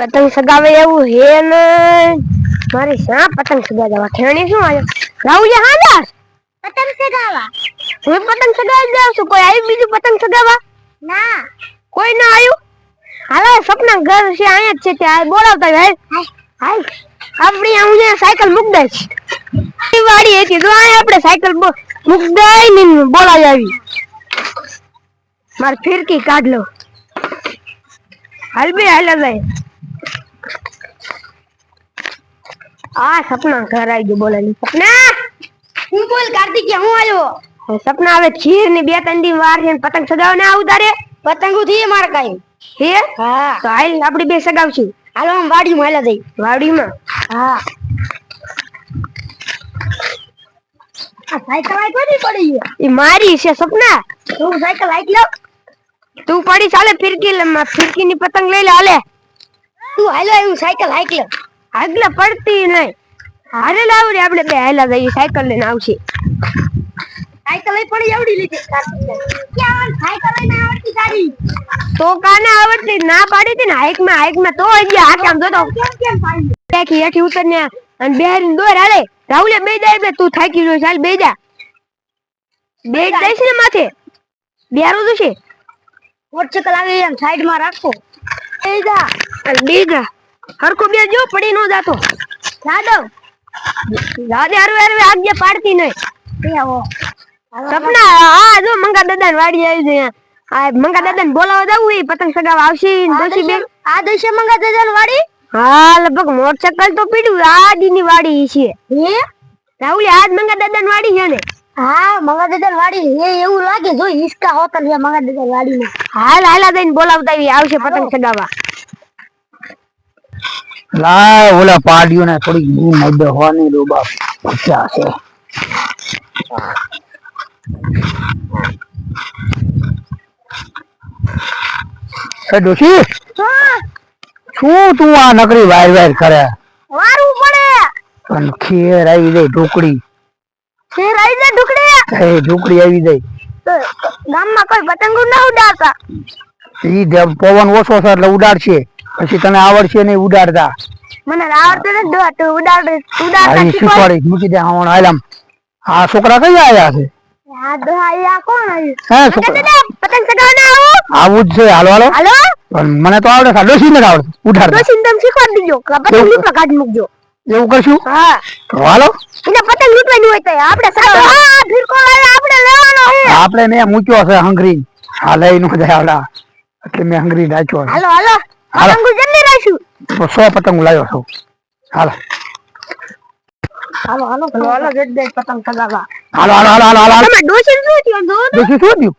પતંગ સગાવે એવું હે ને? મારે શા પતંગ સગાવવા? ખેણી શું આવ્યો રાહુલ હા દાસ પતંગ સગાવવા? હું પતંગ સગાવી જાઉં છું? કોઈ આવી બીજું પતંગ સગાવવા? ના. કોઈ ના આવ્યું હાલો સપના ઘર છે અહીંયા જ છે ત્યાં બોલાવતા હાલ હાલ આપણી હું જે સાયકલ મૂક દઈશ વાડી હતી તો અહીંયા આપણે સાયકલ મૂક દઈ ને બોલાવી આવી. મારે ફિરકી કાઢ લો. હાલ બે હાલ ભાઈ આ સપના ઘર આવી ગયું બોલાની સપના? હું બોલ કાર્તિક હું આવ્યો? સપના હવે ખીરની બે ત્રણ દી વાર છે પતંગ સગાવ ને આવું તારે પતંગો થી મારે કઈ. હે? હા. તો હાલ આપડી બે સગાવશું. હાલો આમ વાડીમાં હાલા દઈ વાડીમાં? હા. આ સાયકલ આઈ કોની પડી એ મારી છે સપના. તું સાયકલ આઈ લો તું પડી ચાલે ફિરકી ફિરકી ની પતંગ લઈ લે હાલે. તું હાલો હું સાયકલ હાઈક લે આગલે પડતી નહીં. હારે લાવ રે આપણે બે હાલા જઈએ સાયકલ લઈને આવશે. સાયકલ લઈ પડી આવડી લીધી. તો કાને આવડતી? ના પાડી હતી ને હાઈકમાં હાઈકમાં તો હજી આ કામ જોતો પાડી? હેઠી ઉતર ને અને બેહરીને દોર હાલે. રાહુલે બે જાય એટલે તું થાકી ગયો ચાલ બે જા. બે જઈશ ને માથે. બેરું તું છે મોટરસાઇકલ આવી એમ સાઈડમાં રાખો. બે જા. અને બે જા. હરખો બે જો પડી નો જાતો. જાદવ. જાદે હારું હારું આગળ પાડતી નહીં સપના આ જો મંગા દાદા વાડી આવી છે આ મંગા દાદા ને બોલાવા જવું એ પતંગ સગાવા આવશે દોશી બેન? આ દોશી મંગા દાદા ની વાડી? હા લગભગ મોટરસાયકલ તો પીડ્યું આ દી ની વાડી છે. હે? રાહુલ આજ મંગા દાદા ની વાડી છે ને? હા મંગા દાદા વાડી એ એવું લાગે જો હિસકા હોતન છે મંગા દાદા વાડી માં હાલ હાલા દઈને બોલાવતા આવી આવશે પતંગ સગાવા લાય ઓલા પાડ્યું ને થોડીક બૂમ મદદ હોવાની બાપ. પચ્યા છે? એ ડોશી શું તું આ નકરી વાયર વાયર કરે? વારું પડે. પણ ખેર આવી જાય ઢોકળી. ફેર આવી જાય ઢોકળી? એ ઢોકળી આવી જાય. ગામમાં કોઈ પતંગો ના ઉડાડતા? ઈ પવન ઓછો છે એટલે ઉડાડશે. પછી તને આવડશે નહીં ઉડાડતા. મને આવડતું નથી ઉડાડ ઉડાડતા શીખવાડી. મૂકી દે હમણાં આલામ આ છોકરા કઈ આયા છે? આ દો આ કોણ આવ્યું હે મંગા છોકરા દાદા પતંગ ચગાવવાના આવો? આવું જ છે હાલો હાલો. હાલો? પણ મને તો આવડે છે ડોસી આવડે ઉઠાડ દોશી તમે શીખવાડી દીજો. પતંગ લૂંટવા કાઢી મૂકજો. એવું કરશું? હા. હાલો. એને પતંગ લૂંટવાની હોય તો આપણે સાચો હા. ફિરકો આપણે લેવાનો છે. આપણે મેં મૂક્યો છે હંગરી. હા લઈ નો જાય આવડા. એટલે મેં હંગરી રાખ્યો હાલો હાલો. પતંગો જલ્દી તો સો પતંગ લાવ્યો છું. હાલો. હાલો હાલો હાલો જલ્દી પતંગ ચગાવવા હાલો હાલો હાલો હાલો હાલો. તમે ડોશી શું થયું? જો ડોસી શું થયું?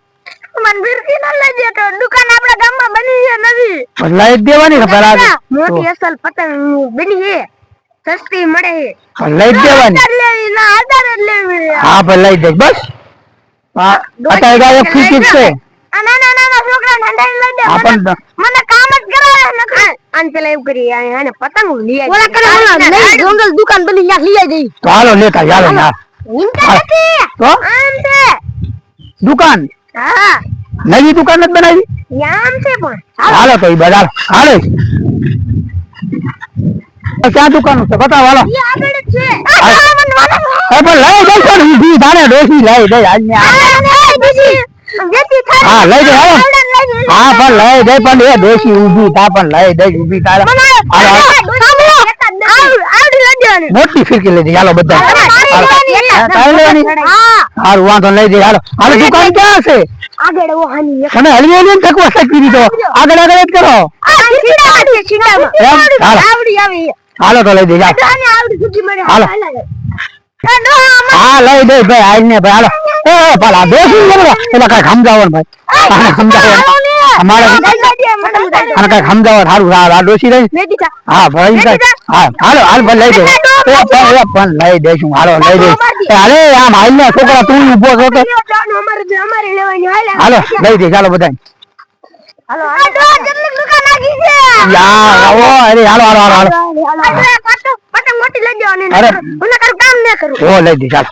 મને બિરકી ના લઈ દે તો દુકાન આપણા ગામમાં બની છે નવી. પછી લાઈ દેવાની ખબર મોટી અસલ પતંગ બની છે. સસ્તી મળે છે. લઈ દેવાની. લેવી ના આધાર લેવી. હા પણ લઈ દે બસ. અત્યારે આ જ છે છોકરાને હંડાઈને લઈ દે. હા મને- કામ જ કરાવે નકર. આને પેલા એવું કરી આને પતંગ લઈ આવી ઓલા કરે ઓલા જંગલ દુકાન બની ત્યાં લઈ આવી તો હાલો લેતા હાલો ના હિંમતા નથી. તો? આમ છે. દુકાન? હા. નવી દુકાન જ બનાવી? આમ છે પણ. હાલો તો ઈ બધા હાલો. ક્યાં દુકાન છે? બતાવો હાલો. લઈ દઈ પણ તારે ડોસી લઈ દઈ આજને હા લઈ દે હાલો. હા પણ લઈ દઈ પણ એ ડોસી ઊભી તા પણ લઈ દઈ ઊભી તારે. મોટી ફિરકી લઈ દઈ હાલો બધા. હારું વાંધો લઈ દઈ હાલો. હાલો દુકાન ક્યાં છે આગળ ઓહાની તમે હલવી હલવી થકવા શકી દીધો આગળ આગળ જ કરો. હાલો. તો લઈ મળે હાલો. હા લઈ દઈ ભાઈ આઈ ને ભાઈ હાલો. એ ભલા બેસી બધા? એટલે કઈ સમજાવો ને ભાઈ આને સમજાવો અમારે આને કઈ સમજાવો સારું સારું આ ડોસી રહી. હા ભાઈ હા હાલો હાલ પણ લઈ દે. એ પણ એ પણ લઈ દઈશું હાલો લઈ એ હાલે આમ હાલ ને છોકરા તું છો લેવાની હાલે. લઈ દઈ ચાલો બધા હાલો યાર અરે હાલો હાલો હાલો હાલો. પતંગ મોટી લઈ દેવાની અરે. હું કામ ન કરું. ઓ લઈ દઈ ચાલો.